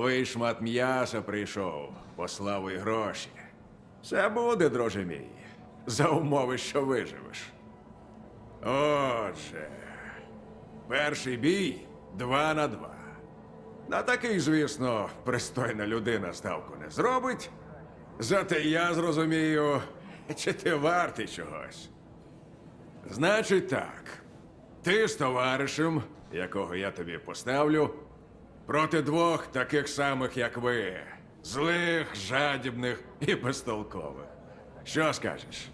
Новий шмат м'яса прийшов по славу й гроші. Все буде, друже мій, за умови, що виживеш. Отже, перший бій два на два. На такий, звісно, пристойна людина ставку не зробить. Зате я зрозумію, чи ти вартий чогось. Значить так. Ти з товаришем, якого я тобі поставлю, проти двох таких самих, як ви. Злих, жадібних і безтолкових. Що скажеш?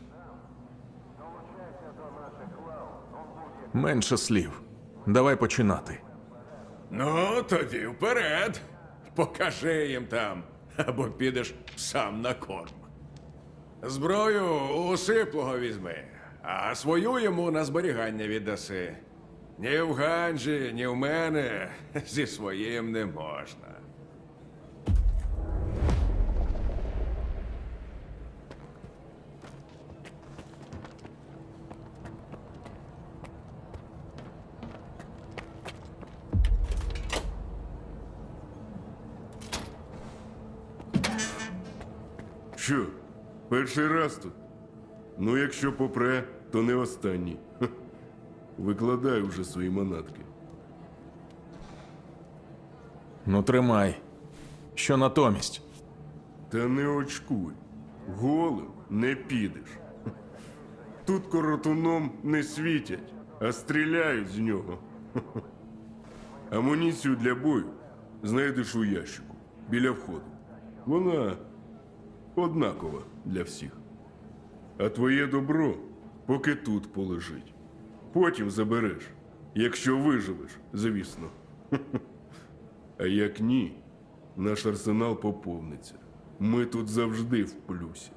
Менше слів. Давай починати. Ну, тоді вперед. Покажи їм там, або підеш сам на корм. Зброю у сиплого візьми, а свою йому на зберігання віддаси. Ні в Ганджі, ні в мене зі своїм не можна. Що, перший раз тут? Ну, якщо попре, то не останній. Викладай уже свої манатки. Ну, тримай. Що натомість? Та не очкуй. Голим не підеш. Тут коротуном не світять, а стріляють з нього. Амуніцію для бою знайдеш у ящику біля входу. Вона однакова для всіх. А твоє добро поки тут полежить. Потім забереш, якщо виживеш, звісно. А як ні, наш арсенал поповниться. Ми тут завжди в плюсі.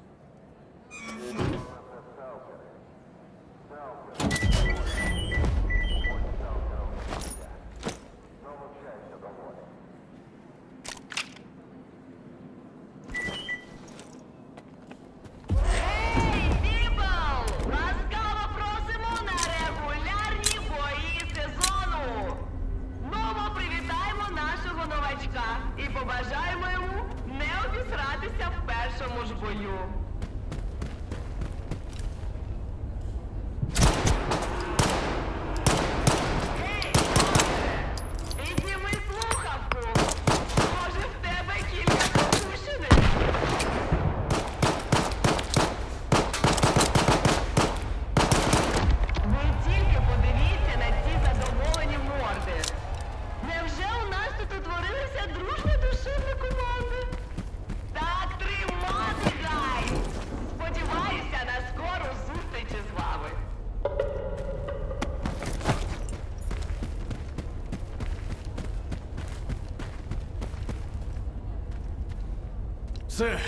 Все.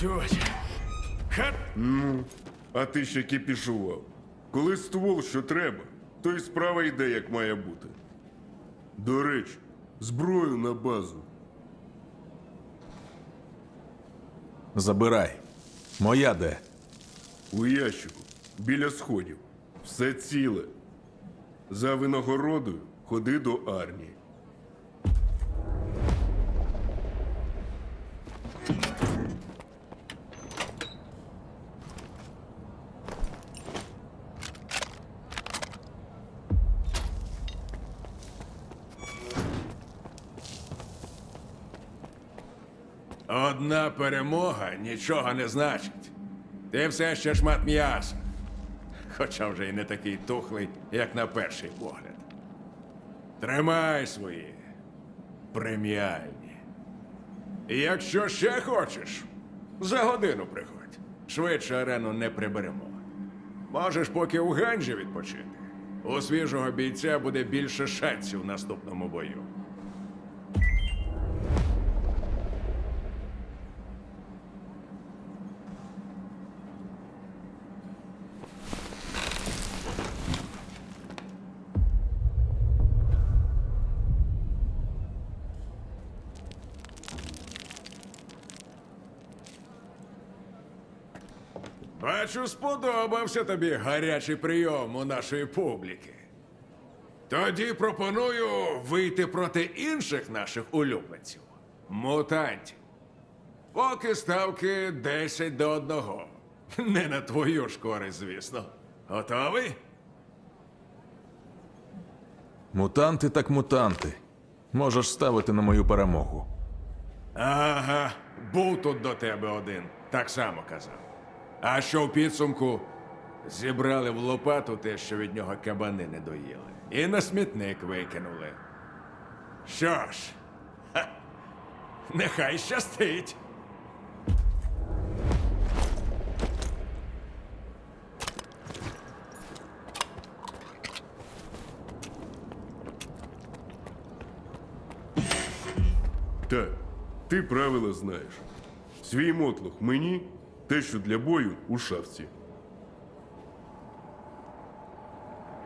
Чуть. Хат. А ти ще кипішував. Коли ствол, що треба, то і справа йде, як має бути. До речі, зброю на базу. Забирай. Моя де? У ящику, біля сходів. Все ціле. За винагородою ходи до армії. Перемога нічого не значить. Ти все ще шмат м'яса. Хоча вже й не такий тухлий, як на перший погляд. Тримай свої преміальні. Якщо ще хочеш, за годину приходь. Швидше арену не приберемо. Можеш поки у Ганджі відпочити. У свіжого бійця буде більше шансів в наступному бою. Бачу, сподобався тобі гарячий прийом у нашої публіки. Тоді пропоную вийти проти інших наших улюбленців. Мутантів. Поки ставки 10 до 1. Не на твою ж користь, звісно. Готовий? Мутанти так мутанти. Можеш ставити на мою перемогу. Ага, був тут до тебе один, так само казав. А що в підсумку зібрали в лопату те, що від нього кабани не доїли, і на смітник викинули. Що ж, ха, нехай щастить. Так, ти правила знаєш. Свій мотлох мені, те, що для бою у шафці.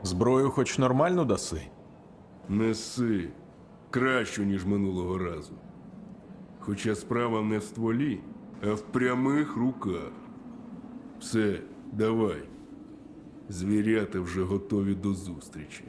Зброю хоч нормальну даси? Неси кращу, ніж минулого разу. Хоча справа не в стволі, а в прямих руках. Все, давай. Звірята вже готові до зустрічі.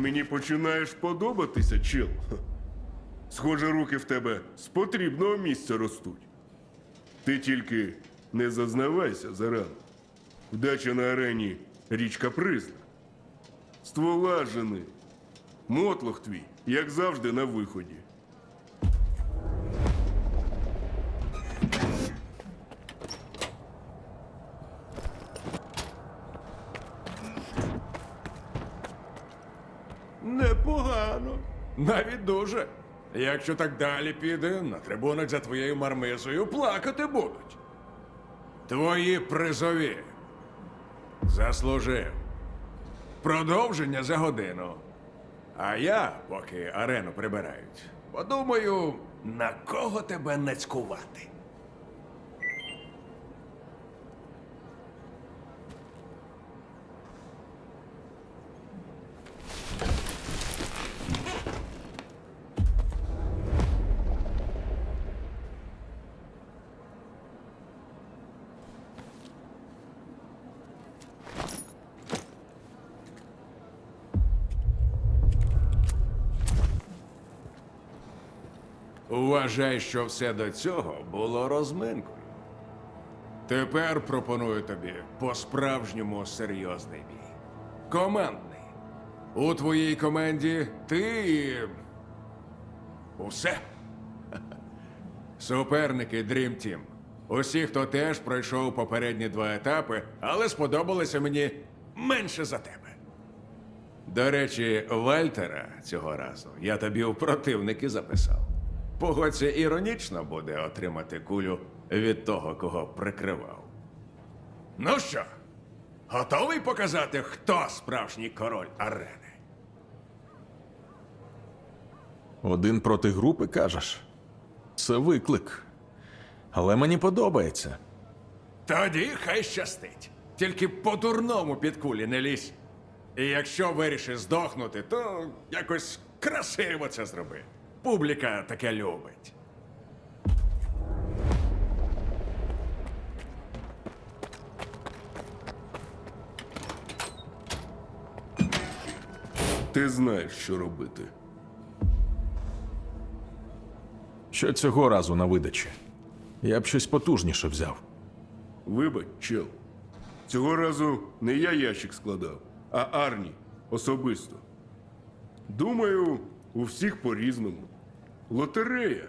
Мені починаєш подобатися, чел. Схоже, руки в тебе з потрібного місця ростуть. Ти тільки не зазнавайся зарано. Вдача на арені річ капризна. Ствола жени. Мотлох твій, як завжди, на виході. Дуже. Якщо так далі піде, на трибунах за твоєю мармизою плакати будуть. Твої призові. Заслужив. Продовження за годину. А я, поки арену прибирають, подумаю, на кого тебе нацькувати. Вважай, що все до цього було розминкою. Тепер пропоную тобі по-справжньому серйозний бій. Командний. У твоїй команді ти. Усе. Суперники Dream Team. Усі, хто теж пройшов попередні два етапи, але сподобалися мені менше за тебе. До речі, Вальтера цього разу я тобі у противники записав. Погодься, іронічно буде отримати кулю від того, кого прикривав. Ну що, готовий показати, хто справжній король арени? Один проти групи, кажеш? Це виклик. Але мені подобається. Тоді хай щастить. Тільки по-дурному під кулі не лізь. І якщо вирішиш здохнути, то якось красиво це зроби. Публіка таке любить. Ти знаєш, що робити. Що цього разу на видачі? Я б щось потужніше взяв. Вибач, чел. Цього разу не я ящик складав, а Арні особисто. Думаю, у всіх по-різному. Лотерея.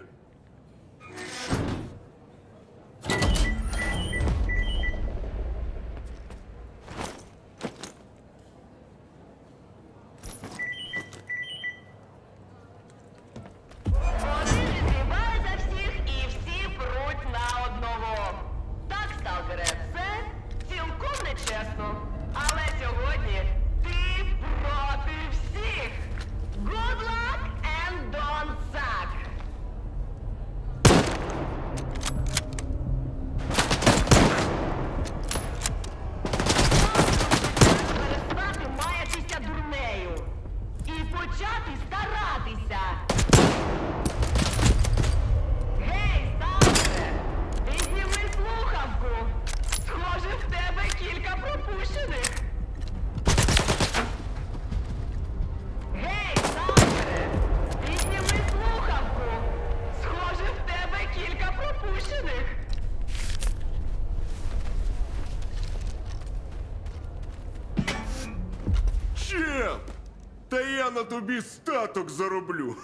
Я на тобі статок зароблю.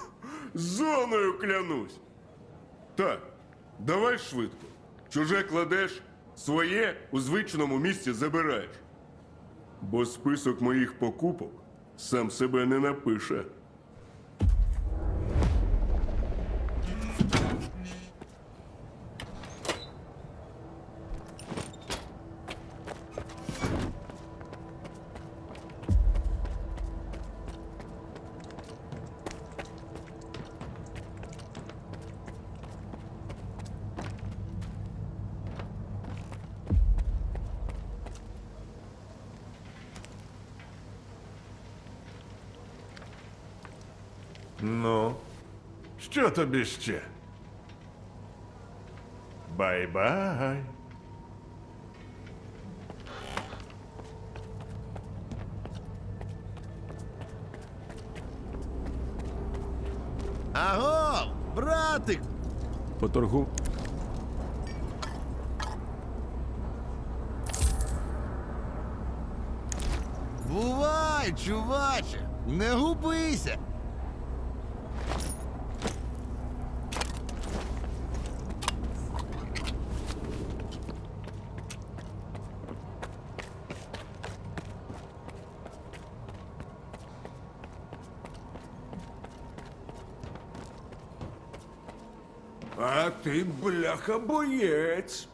Зоною клянусь. Так, давай швидко. Чуже кладеш, своє у звичному місці забираєш. Бо список моїх покупок сам себе не напише. Що тобі ще? Бай-бай. Аго, братик! Поторгу. Бувай, чуваче! Не губися! А ти, бляха, боєць.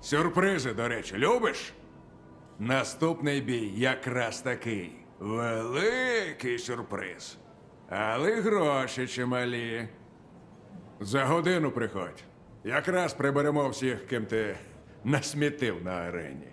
Сюрпризи, до речі, любиш? Наступний бій якраз такий. Великий сюрприз. Але гроші чималі. За годину приходь. Якраз приберемо всіх, ким ти насмітив на арені.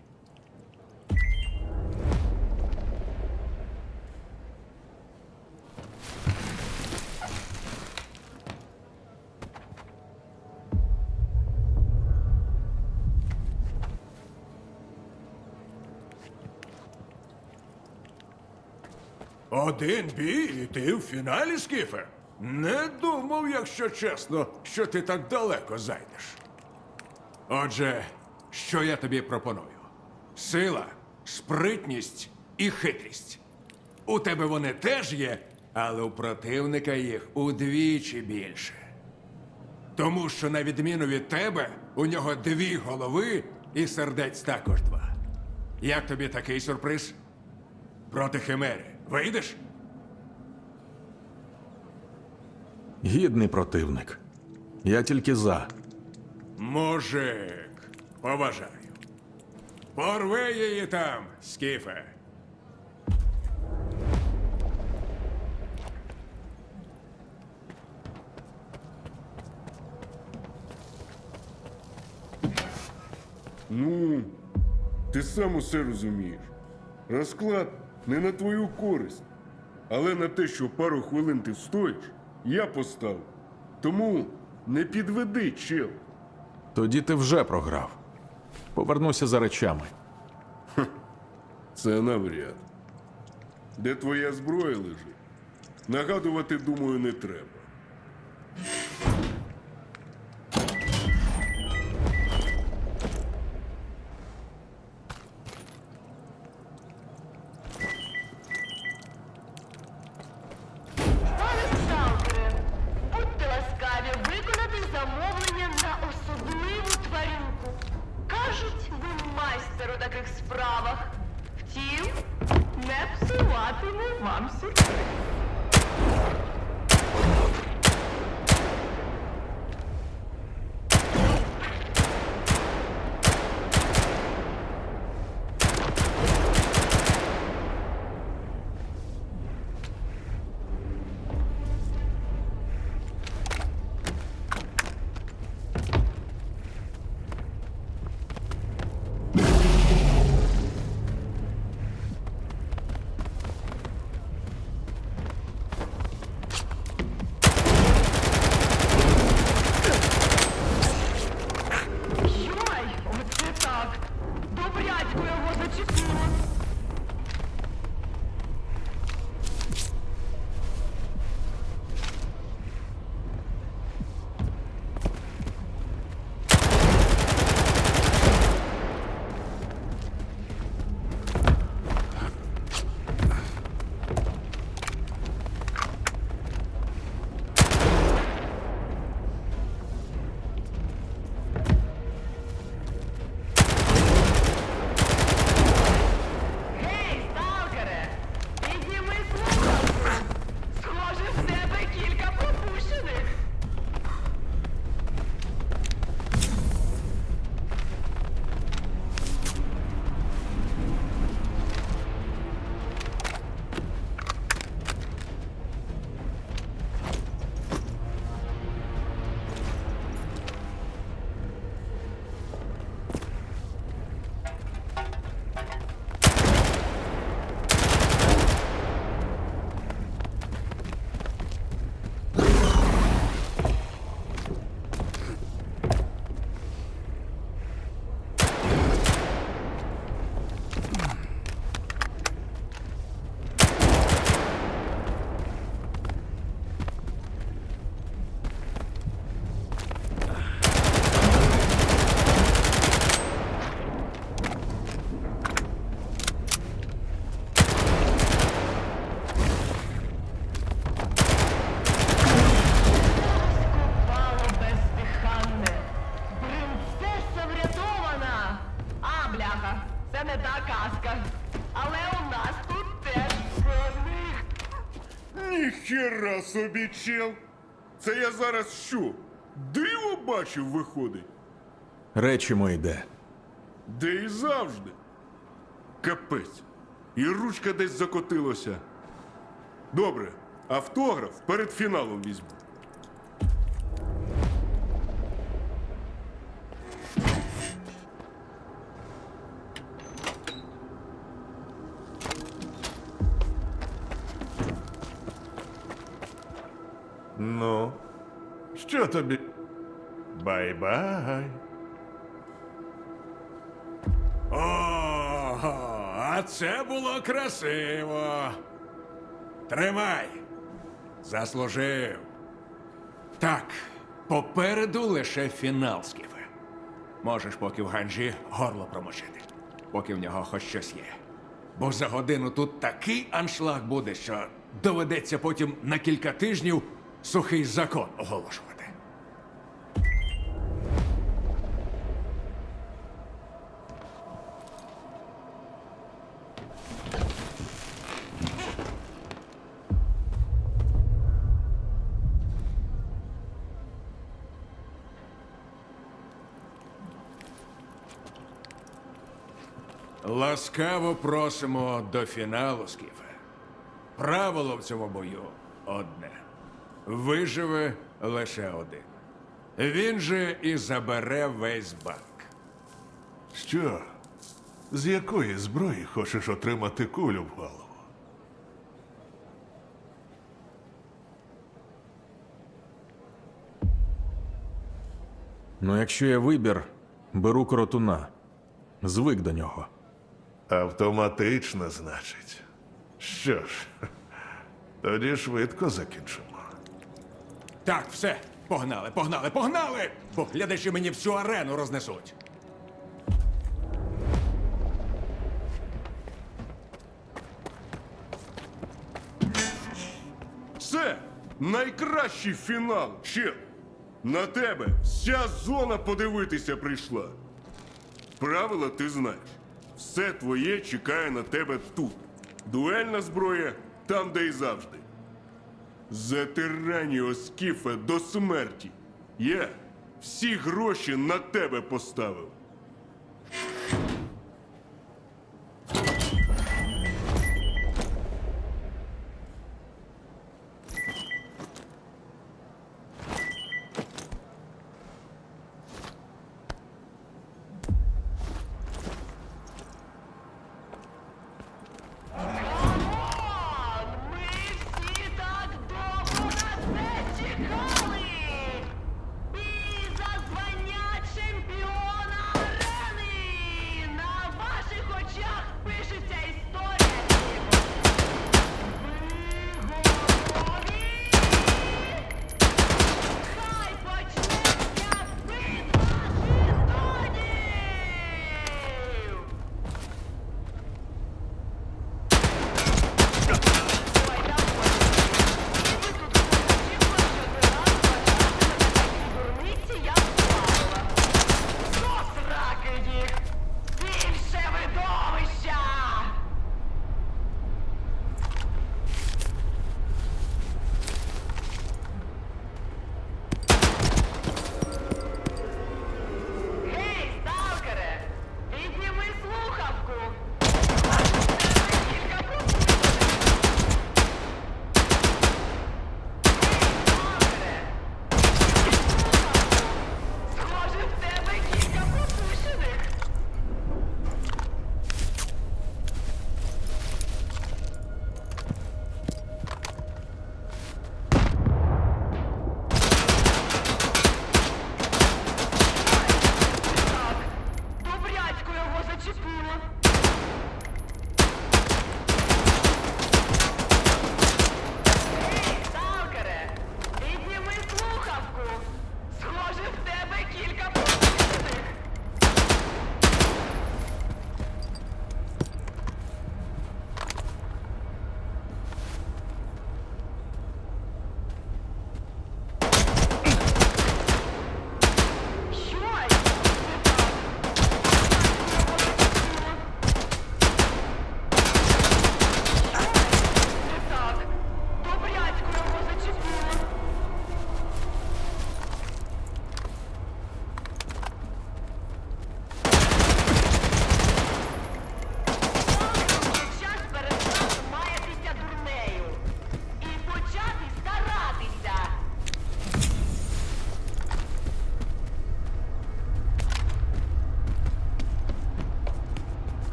Один бій і ти в фіналі, Скіфе? Не думав, якщо чесно, що ти так далеко зайдеш. Отже, що я тобі пропоную? Сила, спритність і хитрість. У тебе вони теж є, але у противника їх удвічі більше. Тому що, на відміну від тебе, у нього дві голови і сердець також два. Як тобі такий сюрприз? Проти Химери. Вийдеш? Гідний противник. Я тільки за. Мужик, поважаю. Порви її там, скіфе. Ну, ти сам усе розумієш. Розклад не на твою користь. Але на те, що пару хвилин ти стоїш, я поставив. Тому не підведи, чел. Тоді ти вже програв. Повернуся за речами. Це навряд. Де твоя зброя лежить? Нагадувати, думаю, не треба. Це не та казка. Але у нас тут теж коник. Ніхера собі, чел! Це я зараз що? Диво бачив, виходить? Речі мої де. Де і завжди. Капець. І ручка десь закотилася. Добре, автограф перед фіналом візьму. Тобі? Бай-бай. Ого, а це було красиво. Тримай. Заслужив. Так, попереду лише фінал, Скіфе. Можеш поки в ганджі горло промочити, поки в нього хоч щось є. Бо за годину тут такий аншлаг буде, що доведеться потім на кілька тижнів сухий закон оголошувати. Ласкаво просимо до фіналу, Скіфе. Правило в цьому бою одне: виживе лише один. Він же і забере весь банк. Що? З якої зброї хочеш отримати кулю в голову? Ну, якщо є вибір, беру коротуна. Звик до нього. Автоматично, значить. Що ж, тоді швидко закінчимо. Так, все, погнали, погнали, погнали! Бо глядачі мені всю арену рознесуть. Це найкращий фінал, чел. На тебе вся зона подивитися прийшла. Правила ти знаєш. Все твоє чекає на тебе тут. Дуельна зброя там, де і завжди. Затиранні Оскіфа до смерті. Я всі гроші на тебе поставив.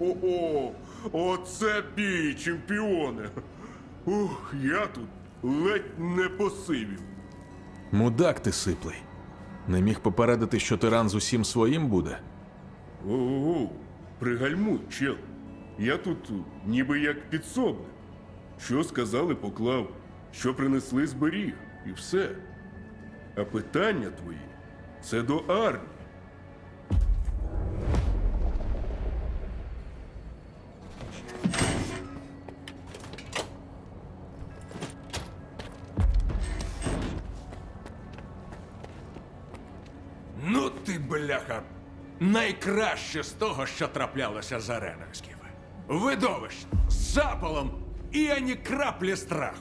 О-хо-хо-хо! Оце бій, чемпіони! Ух, я тут ледь не посивів. Мудак ти сиплий. Не міг попередити, що тиран з усім своїм буде. Ого, пригальмуй, чел. Я тут ніби як підсобник. Що сказали, поклав, що принесли зберіг, і все. А питання твої це до армії. Найкраще з того, що траплялося за Реноксків. Видовищно, з запалом і ані краплі страху.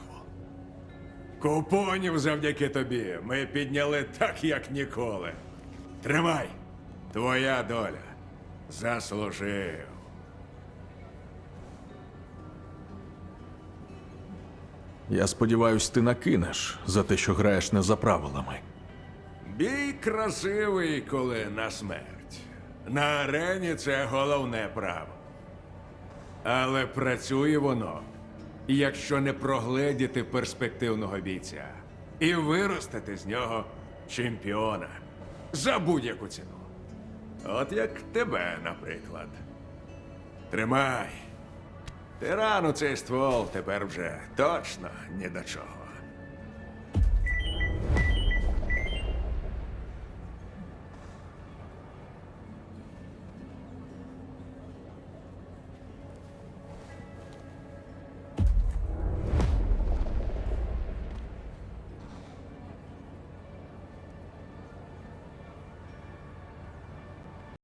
Купонів завдяки тобі ми підняли так, як ніколи. Тримай, твоя доля. Заслужив. Я сподіваюсь, ти накинеш за те, що граєш не за правилами. Бій красивий, коли на смерть. На арені це головне право. Але працює воно, якщо не прогледіти перспективного бійця і виростити з нього чемпіона за будь-яку ціну. От як тебе, наприклад. Тримай. Тирану цей ствол тепер вже точно ні до чого.